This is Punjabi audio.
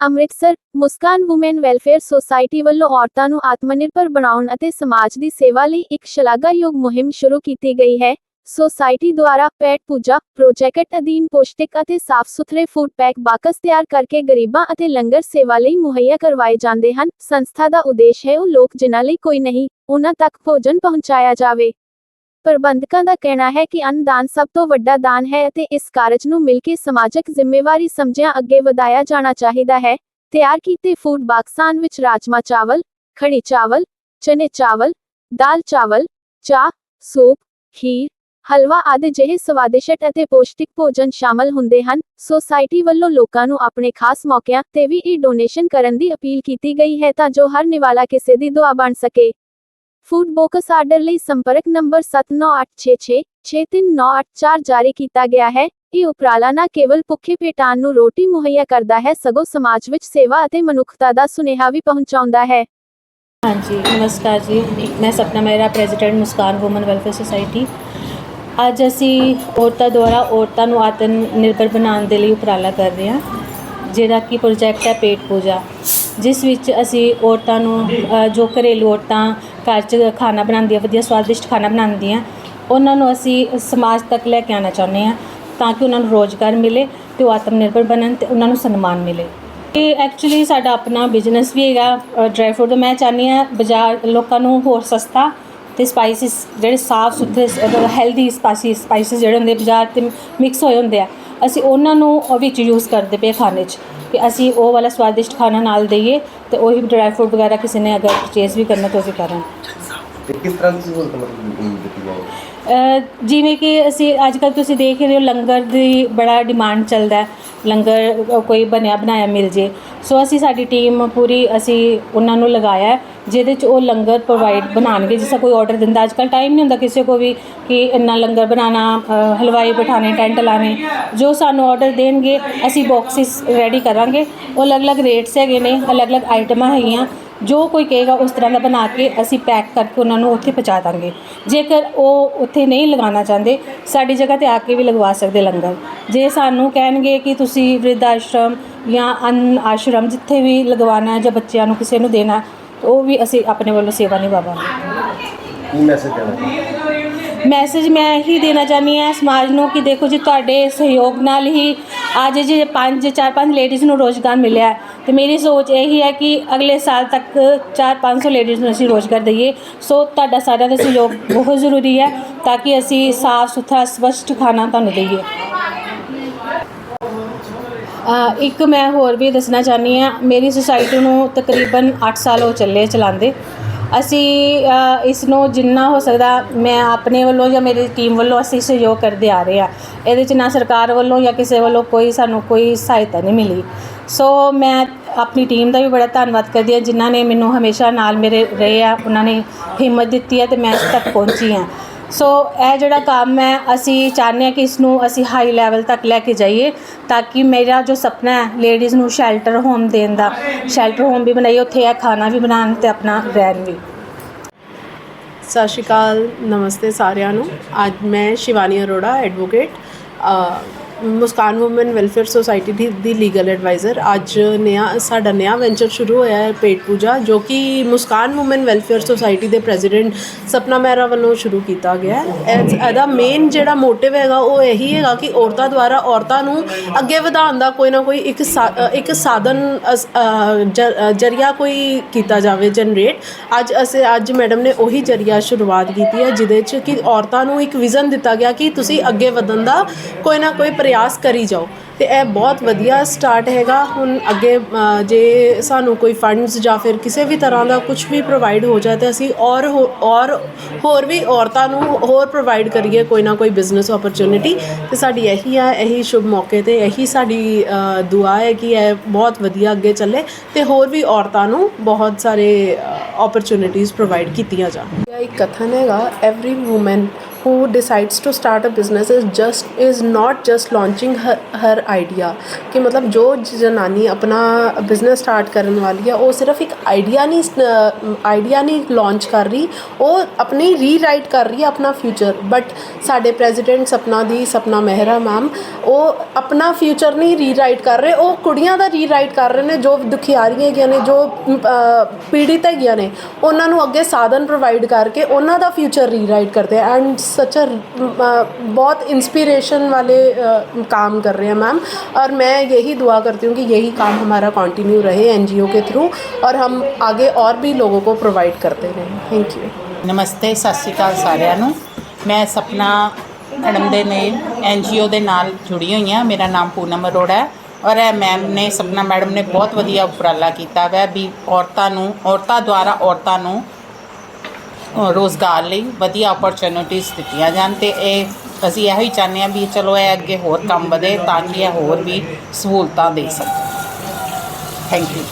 Amritsar, Muskaan woman welfare society ਵੱਲੋਂ ਔਰਤਾਂ ਨੂੰ ਆਤਮਨਿਰਭਰ ਬਣਾਉਣ ਅਤੇ ਸਮਾਜ ਦੀ ਸੇਵਾ ਲਈ ਇੱਕ ਸ਼ਲਾਘਾਯੋਗ ਮੁਹਿੰਮ ਸ਼ੁਰੂ ਕੀਤੀ ਗਈ ਹੈ। ਸੁਸਾਇਟੀ ਦੁਆਰਾ ਪੈਟ ਪੂਜਾ ਪ੍ਰੋਜੈਕਟ ਅਧੀਨ ਪੋਸ਼ਟਿਕ ਅਤੇ ਸਾਫ਼ ਸੁਥਰੇ ਫੂਡ ਪੈਕ ਬਾਕਸ ਤਿਆਰ ਕਰਕੇ ਗਰੀਬਾਂ ਅਤੇ ਲੰਗਰ ਸੇਵਾ ਲਈ ਮੁਹੱਈਆ ਕਰਵਾਏ ਜਾਂਦੇ ਹਨ। ਸੰਸਥਾ ਦਾ ਉਦੇਸ਼ ਹੈ ਉਹ ਲੋਕ ਜਿਨ੍ਹਾਂ ਲਈ ਕੋਈ ਨਹੀਂ ਉਹਨਾਂ ਤੱਕ ਭੋਜਨ ਪਹੁੰਚਾਇਆ ਜਾਵੇ। ਪ੍ਰਬੰਧਕਾਂ ਦਾ ਕਹਿਣਾ ਹੈ ਕਿ ਅੰਨਦਾਨ ਸਭ ਤੋਂ ਵੱਡਾ ਦਾਨ ਹੈ ਅਤੇ ਇਸ ਕਾਰਜ ਨੂੰ ਮਿਲ ਕੇ ਸਮਾਜਿਕ ਜ਼ਿੰਮੇਵਾਰੀ ਸਮਝਿਆਂ ਅੱਗੇ ਵਧਾਇਆ ਜਾਣਾ ਚਾਹੀਦਾ ਹੈ। ਤਿਆਰ ਕੀਤੇ ਫੂਡ ਬਾਕਸਾਂ ਵਿੱਚ ਰਾਜਮਾ ਚਾਵਲ, ਖੜੀ ਚਾਵਲ, ਚਨੇ ਚਾਵਲ, ਦਾਲ ਚਾਵਲ, ਚਾਹ, ਸੂਪ, ਖੀਰ, ਹਲਵਾ ਆਦਿ ਜਿਹੇ ਸਵਾਦਿਸ਼ਟ ਅਤੇ ਪੋਸ਼ਟਿਕ ਭੋਜਨ ਸ਼ਾਮਲ ਹੁੰਦੇ ਹਨ। ਸੋਸਾਇਟੀ ਵੱਲੋਂ ਲੋਕਾਂ ਨੂੰ ਆਪਣੇ ਖਾਸ ਮੌਕਿਆਂ ਤੇ ਵੀ ਇਹ ਡੋਨੇਸ਼ਨ ਕਰਨ ਦੀ ਅਪੀਲ ਕੀਤੀ ਗਈ ਹੈ ਤਾਂ ਜੋ ਹਰ ਨਿਵਾਲਾ ਕਿਸੇ ਦੀ ਦੁਆ ਬਣ ਸਕੇ। ਫੂਡ ਬੋਕਸ ਆਰਡਰ ਲਈ ਸੰਪਰਕ ਨੰਬਰ 7986663984 ਜਾਰੀ ਕੀਤਾ ਗਿਆ ਹੈ। ਇਹ ਉਪਰਾਲਾ ਨਾ ਕੇਵਲ ਭੁੱਖੇ ਪੇਟਾਂ ਨੂੰ ਰੋਟੀ ਮੁਹੱਈਆ ਕਰਦਾ ਹੈ, ਸਗੋਂ ਸਮਾਜ ਵਿੱਚ ਸੇਵਾ ਅਤੇ ਮਨੁੱਖਤਾ ਦਾ ਸੁਨੇਹਾ ਵੀ ਪਹੁੰਚਾਉਂਦਾ ਹੈ। ਹਾਂਜੀ, ਨਮਸਕਾਰ ਜੀ। ਮੈਂ Sapna Mehra, president Muskaan woman welfare society. ਅੱਜ ਅਸੀਂ ਔਰਤਾਂ ਦੁਆਰਾ ਔਰਤਾਂ ਨੂੰ ਆਤਮ ਨਿਰਭਰ ਬਣਾਉਣ ਦੇ ਲਈ ਉਪਰਾਲਾ ਕਰ ਰਹੇ ਹਾਂ, ਜਿਹੜਾ ਕਿ ਪ੍ਰੋਜੈਕਟ ਹੈ ਪੇਟ ਪੂਜਾ, ਜਿਸ ਵਿੱਚ ਅਸੀਂ ਔਰਤਾਂ ਨੂੰ ਜੋ ਘਰੇਲੂ ਔਰਤਾਂ ਘਰ 'ਚ ਖਾਣਾ ਬਣਾਉਂਦੀ ਆ ਵਧੀਆ ਸਵਾਦਿਸ਼ਟ ਖਾਣਾ ਬਣਾਉਂਦੀ ਬਣਾਉਂਦੀਆਂ। ਉਹਨਾਂ ਨੂੰ ਅਸੀਂ ਸਮਾਜ ਤੱਕ ਲੈ ਕੇ ਆਉਣਾ ਚਾਹੁੰਦੇ ਹਾਂ ਤਾਂ ਕਿ ਉਹਨਾਂ ਨੂੰ ਰੋਜ਼ਗਾਰ ਮਿਲੇ ਤੇ ਉਹ ਆਤਮ ਨਿਰਭਰ ਬਣਨ ਤੇ ਉਹਨਾਂ ਨੂੰ ਸਨਮਾਨ ਮਿਲੇ। ਇਹ ਐਕਚੁਅਲੀ ਸਾਡਾ ਆਪਣਾ ਬਿਜ਼ਨਸ ਵੀ ਹੈਗਾ ਡਰਾਈ ਫਰੂਟ ਦਾ। ਮੈਂ ਚਾਹੁੰਦੀ ਹਾਂ ਬਾਜ਼ਾਰ ਲੋਕਾਂ ਨੂੰ ਹੋਰ ਸਸਤਾ ਤੇ ਸਪਾਈਸਿਸ ਜਿਹੜੇ ਸਾਫ਼ ਸੁਥਰੇ ਹੈਲਦੀ ਸਪਾਈਸੀ ਸਪਾਈਸਿਸ ਜਿਹੜੇ ਹੁੰਦੇ ਬਾਜ਼ਾਰ ਤੇ ਮਿਕਸ ਹੋਏ ਹੁੰਦੇ ਆ, ਅਸੀਂ ਉਹਨਾਂ ਨੂੰ ਉਹ ਵਿੱਚ ਯੂਜ਼ ਕਰਦੇ ਪਏ ਖਾਣੇ 'ਚ। ਕਿ ਅਸੀਂ ਉਹ ਵਾਲਾ ਸਵਾਦਿਸ਼ਟ ਖਾਣਾ ਨਾਲ ਦਈਏ ਤੇ ਉਹੀ ਡਰਾਈ ਫਰੂਟ ਵਗੈਰਾ ਕਿਸੇ ਨੇ ਅਗਰ ਪਰਚੇਸ ਵੀ ਕਰਨਾ ਤਾਂ ਅਸੀਂ ਕਰਨ ਤੇ ਕਿਸ ਤਰ੍ਹਾਂ ਦੀ ਸਹੂਲਤ ਮਤਲਬ ਦਿੱਤੀ ਜਾਏ ਜਿਵੇਂ ਕਿ ਅਸੀਂ ਅੱਜ ਕੱਲ੍ਹ ਤੁਸੀਂ ਦੇਖ ਰਹੇ ਹੋ ਲੰਗਰ ਦੀ ਬੜਾ ਡਿਮਾਂਡ ਚੱਲਦਾ ਹੈ। ਲੰਗਰ ਅ, ਕੋਈ ਬਣਿਆ ਬਣਾਇਆ ਮਿਲ ਜੇ। ਸੋ ਅਸੀਂ ਸਾਡੀ ਟੀਮ ਪੂਰੀ ਅਸੀਂ ਉਹਨਾਂ ਨੂੰ ਲਗਾਇਆ ਹੈ, ਜਿਹਦੇ 'ਚ ਉਹ ਲੰਗਰ ਪ੍ਰੋਵਾਈਡ ਬਣਾਉਣਗੇ, ਜਿਸ ਤਰ੍ਹਾਂ ਕੋਈ ਆਰਡਰ ਦਿੰਦਾ। ਅੱਜ ਕੱਲ੍ਹ ਟਾਈਮ ਨਹੀਂ ਹੁੰਦਾ ਕਿਸੇ ਕੋ ਵੀ ਕਿ ਇੰਨਾ ਲੰਗਰ ਬਣਾਉਣਾ ਹਲਵਾਈ ਬਿਠਾਣੇ ਟੈਂਟ ਲਾਣੇ ਜੋ ਸਾਨੂੰ ਆਰਡਰ ਦੇਣਗੇ, ਅਸੀਂ ਬਾਕਸਿਸ ਰੈਡੀ ਕਰਾਂਗੇ। ਉਹ ਅਲੱਗ-ਅਲੱਗ ਰੇਟਸ ਹੈਗੇ ਨੇ, ਅਲੱਗ-ਅਲੱਗ ਆਈਟਮਾਂ ਹੈਗੀਆਂ। ਜੋ ਕੋਈ ਕਹੇਗਾ, ਉਸ ਤਰ੍ਹਾਂ ਦਾ ਬਣਾ ਕੇ ਅਸੀਂ ਪੈਕ ਕਰਕੇ ਉਹਨਾਂ ਨੂੰ ਉੱਥੇ ਪਹੁੰਚਾ ਦਾਂਗੇ। ਜੇਕਰ ਉਹ ਉੱਥੇ ਨਹੀਂ ਲਗਾਉਣਾ ਚਾਹੁੰਦੇ, ਸਾਡੀ ਜਗ੍ਹਾ ਤੇ ਆ ਕੇ ਵੀ ਲਗਵਾ ਸਕਦੇ ਲੰਗਰ। ਜੇ ਸਾਨੂੰ ਕਹਿਣਗੇ ਕਿ ਤੁਸੀਂ ਵ੍ਰਿਧ ਆਸ਼ਰਮ ਜਾਂ ਅਨ ਆਸ਼ਰਮ ਜਿੱਥੇ ਵੀ ਲਗਵਾਉਣਾ ਹੈ ਜਾਂ ਬੱਚਿਆਂ ਨੂੰ ਕਿਸੇ ਨੂੰ ਦੇਣਾ ਉਹ ਵੀ ਅਸੀਂ ਆਪਣੇ ਵੱਲੋਂ ਸੇਵਾ ਨਿਭਾਵਾਂਗੇ। ਕੀ ਮੈਸੇਜ ਦੇਣਾ ਚਾਹੁੰਦੇ ਮੈਸੇਜ ਮੈਂ ਇਹੀ ਦੇਣਾ ਚਾਹੁੰਦੀ ਹਾਂ ਸਮਾਜ ਨੂੰ ਕਿ ਦੇਖੋ ਜੀ ਤੁਹਾਡੇ ਸਹਿਯੋਗ ਨਾਲ ਹੀ ਅੱਜ ਜੇ ਪੰਜ ਚਾਰ ਪੰਜ ਲੇਡੀਜ਼ ਨੂੰ ਰੋਜ਼ਗਾਰ ਮਿਲਿਆ ਹੈ, ਤੇ ਮੇਰੀ ਸੋਚ ਇਹੀ ਹੈ ਕਿ ਅਗਲੇ ਸਾਲ ਤੱਕ 4-500 ਲੇਡੀਜ਼ ਨੂੰ ਅਸੀਂ ਰੋਜ਼ਗਾਰ ਦਈਏ। ਸੋ ਤੁਹਾਡਾ ਸਾਰਿਆਂ ਦਾ ਸਹਿਯੋਗ ਬਹੁਤ ਜ਼ਰੂਰੀ ਹੈ ਤਾਂ ਕਿ ਅਸੀਂ ਸਾਫ਼ ਸੁਥਰਾ ਸਵਸਥ ਖਾਣਾ ਤੁਹਾਨੂੰ ਦਈਏ। ਇੱਕ ਮੈਂ ਹੋਰ ਵੀ ਦੱਸਣਾ ਚਾਹੁੰਦੀ ਹਾਂ ਮੇਰੀ ਸੁਸਾਇਟੀ ਨੂੰ ਤਕਰੀਬਨ 8 ਸਾਲ ਹੋ ਚੱਲੇ ਚਲਾਉਂਦੇ। ਅਸੀਂ ਅ, ਇਸ ਨੂੰ ਜਿੰਨਾ ਹੋ ਸਕਦਾ ਮੈਂ ਆਪਣੇ ਵੱਲੋਂ ਜਾਂ ਮੇਰੀ ਟੀਮ ਵੱਲੋਂ ਅਸੀਂ ਸਹਿਯੋਗ ਕਰਦੇ ਆ ਰਹੇ ਆ ਇਹਦੇ 'ਚ ਨਾ ਸਰਕਾਰ ਵੱਲੋਂ ਜਾਂ ਕਿਸੇ ਵੱਲੋਂ ਕੋਈ ਸਾਨੂੰ ਕੋਈ ਸਹਾਇਤਾ ਨਹੀਂ ਮਿਲੀ। ਸੋ ਮੈਂ ਆਪਣੀ ਟੀਮ ਦਾ ਵੀ ਬੜਾ ਧੰਨਵਾਦ ਕਰਦੀ ਹਾਂ ਜਿਨ੍ਹਾਂ ਨੇ ਮੈਨੂੰ ਹਮੇਸ਼ਾ ਨਾਲ ਮੇਰੇ ਰਹੇ ਆ ਉਹਨਾਂ ਨੇ ਹਿੰਮਤ ਦਿੱਤੀ ਹੈ ਤੇ ਮੈਂ ਇਸ ਤੱਕ ਪਹੁੰਚੀ ਹਾਂ। ਸੋ ਇਹ ਜਿਹੜਾ ਕੰਮ ਹੈ, ਅਸੀਂ ਚਾਹੁੰਦੇ ਹਾਂ ਕਿ ਇਸ ਨੂੰ ਅਸੀਂ ਹਾਈ ਲੈਵਲ ਤੱਕ ਲੈ ਕੇ ਜਾਈਏ, ਤਾਂ ਕਿ ਮੇਰਾ ਜੋ ਸੁਪਨਾ ਹੈ ਲੇਡੀਜ਼ ਨੂੰ ਸ਼ੈਲਟਰ ਹੋਮ ਦੇਣ ਦਾ ਸ਼ੈਲਟਰ ਹੋਮ ਵੀ ਬਣਾਈਏ, ਉੱਥੇ ਇਹ ਖਾਣਾ ਵੀ ਬਣਾਉਣ ਤੇ ਆਪਣਾ ਰਹਿਣ ਵੀ। ਸਤਿ ਸ਼੍ਰੀ ਅਕਾਲ, ਨਮਸਤੇ ਸਾਰਿਆਂ ਨੂੰ। ਅੱਜ ਮੈਂ Shivani Arora advocate Muskaan woman welfare society ਦੀ ਦੀ ਲੀਗਲ ਐਡਵਾਈਜ਼ਰ। ਅੱਜ ਨਿਆ, ਸਾਡਾ ਨਿਆ ਵੈਂਚਰ ਸ਼ੁਰੂ ਹੋਇਆ ਹੈ ਪੇਟ ਪੂਜਾ, ਜੋ ਕਿ ਮੁਸਕਾਨ ਔਮਨ ਵੈਲਫੇਅਰ ਸੁਸਾਇਟੀ ਦੇ ਪ੍ਰੈਜ਼ੀਡੈਂਟ ਸਪਨਾ ਮਹਿਰਾ ਵੱਲੋਂ ਸ਼ੁਰੂ ਕੀਤਾ ਗਿਆ ਹੈ। ਇਹਦਾ ਮੇਨ ਜਿਹੜਾ ਮੋਟਿਵ ਹੈਗਾ, ਉਹ ਇਹੀ ਹੈਗਾ ਕਿ ਔਰਤਾਂ ਦੁਆਰਾ ਔਰਤਾਂ ਨੂੰ ਅੱਗੇ ਵਧਾਉਣ ਦਾ ਕੋਈ ਨਾ ਕੋਈ ਇੱਕ ਸਾ- ਇੱਕ ਸਾਧਨ, ਅਸ- ਜ- ਜਰੀਆ ਕੋਈ ਕੀਤਾ ਜਾਵੇ ਜਨਰੇਟ ਅੱਜ ਅਸੀਂ, ਅੱਜ ਮੈਡਮ ਨੇ ਉਹੀ ਜਰੀਆ ਸ਼ੁਰੂਆਤ ਕੀਤੀ ਹੈ, ਜਿਹਦੇ 'ਚ ਕਿ ਔਰਤਾਂ ਨੂੰ ਇੱਕ ਵਿਜ਼ਨ ਦਿੱਤਾ ਗਿਆ ਕਿ ਤੁਸੀਂ ਅੱਗੇ ਵਧਣ ਦਾ ਕੋਈ ਨਾ ਕੋਈ ਪ੍ਰਯਾਸ ਕਰੀ ਜਾਓ। ਤੇ ਇਹ ਬਹੁਤ ਵਧੀਆ ਸਟਾਰਟ ਹੈਗਾ। ਹੁਣ ਅੱਗੇ ਜੇ ਸਾਨੂੰ ਕੋਈ ਫੰਡਸ ਜਾਂ ਫਿਰ ਕਿਸੇ ਵੀ ਤਰ੍ਹਾਂ ਦਾ ਕੁਝ ਵੀ ਪ੍ਰੋਵਾਈਡ ਹੋ ਜਾਏ ਤੇ ਅਸੀਂ ਔਰ ਹੋ- ਔਰ ਹੋਰ ਵੀ ਔਰਤਾਂ ਨੂੰ ਹੋਰ ਪ੍ਰੋਵਾਈਡ ਕਰੀਏ ਕੋਈ ਨਾ ਕੋਈ ਬਿਜ਼ਨਸ ਓਪਰਚੁਨਿਟੀ ਤੇ ਸਾਡੀ ਇਹੀ ਆ, ਇਹੀ ਸ਼ੁਭ ਮੌਕੇ ਤੇ ਇਹੀ ਸਾਡੀ ਦੁਆ ਹੈ ਕਿ ਇਹ ਬਹੁਤ ਵਧੀਆ ਅੱਗੇ ਚੱਲੇ ਤੇ ਹੋਰ ਵੀ ਔਰਤਾਂ ਨੂੰ ਬਹੁਤ ਸਾਰੇ ਓਪਰਚੁਨਿਟੀਜ਼ ਪ੍ਰੋਵਾਈਡ ਕੀਤੀਆਂ ਜਾਣ। ਇਹ ਇੱਕ ਕਥਨ ਹੈਗਾ every woman who decides to start a business is just, is not just launching her her idea. ਕਿ ਮਤਲਬ ਜੋ ਜਨਾਨੀ ਆਪਣਾ ਬਿਜ਼ਨਸ ਸਟਾਰਟ ਕਰਨ ਵਾਲੀ ਆ ਉਹ ਸਿਰਫ ਇੱਕ ਆਈਡੀਆ ਨਹੀਂ ਆਈਡੀਆ ਨਹੀਂ ਲਾਂਚ ਕਰ ਰਹੀ ਉਹ ਆਪਣੀ ਰੀਰਾਈਟ ਕਰ ਰਹੀ ਹੈ ਆਪਣਾ ਫਿਊਚਰ ਬਟ ਸਾਡੇ ਪ੍ਰੈਜ਼ੀਡੈਂਟ ਸਪਨਾ ਦੀ ਸਪਨਾ ਮਹਿਰਾ ਮੈਮ ਉਹ ਆਪਣਾ ਫਿਊਚਰ ਨਹੀਂ ਰੀਰਾਈਟ ਕਰ ਰਹੇ ਉਹ ਕੁੜੀਆਂ ਦਾ ਰੀਰਾਈਟ ਕਰ ਰਹੇ ਨੇ ਜੋ ਦੁਖਿਆਰੀਆਂ ਹੈਗੀਆਂ ਨੇ ਜੋ ਪੀੜਿਤ ਹੈਗੀਆਂ ਨੇ ਉਹਨਾਂ ਨੂੰ ਅੱਗੇ ਸਾਧਨ ਪ੍ਰੋਵਾਈਡ ਕਰਕੇ ਉਹਨਾਂ ਦਾ ਫਿਊਚਰ ਰੀਰਾਈਟ ਕਰਦੇ ਐਂਡ ਸੱਚ ਅ बहुत इंस्पिरेशन वाले अ, काम कर रहे हैं मैम और मैं यही दुआ करती हूँ कि यही काम हमारा कंटिन्यू रहे एनजीओ के थ्रू और हम आगे और भी लोगों को प्रोवाइड करते रहें थैंक यू ਨਮਸਤੇ ਸਤਿ ਸ਼੍ਰੀ ਅਕਾਲ ਸਾਰਿਆਂ ਨੂੰ ਮੈਂ ਸਪਨਾ ਮੈਡਮ ਦੇ ਨੇ ਐਨਜੀਓ ਦੇ ਨਾਲ ਜੁੜੀ ਹੋਈ ਹਾਂ ਮੇਰਾ ਨਾਮ ਪੂਨਮ ਅਰੋੜਾ ਹੈ ਔਰ ਇਹ ਮੈਮ ਨੇ ਸਪਨਾ ਮੈਡਮ ਨੇ ਬਹੁਤ ਵਧੀਆ ਉਪਰਾਲਾ ਕੀਤਾ ਵੈ ਵੀ ਔਰਤਾਂ ਨੂੰ ਔਰਤਾਂ ਦੁਆਰਾ ਔਰਤਾਂ ਨੂੰ ਅ, ਰੋਜ਼ਗਾਰ ਲਈ ਵਧੀਆ ਓਪਰਚੁਨਿਟੀਜ਼ ਦਿੱਤੀਆਂ ਜਾਣ ਤੇ ਇਹ ਅਸੀਂ ਇਹੋ ਹੀ ਚਾਹੁੰਦੇ ਹਾਂ ਵੀ ਚਲੋ ਇਹ ਅੱਗੇ ਹੋਰ ਕੰਮ ਵਧੇ ਤਾਂ ਕਿ ਇਹ ਹੋਰ ਵੀ ਸਹੂਲਤਾਂ ਦੇ ਸਕਣ। Thank you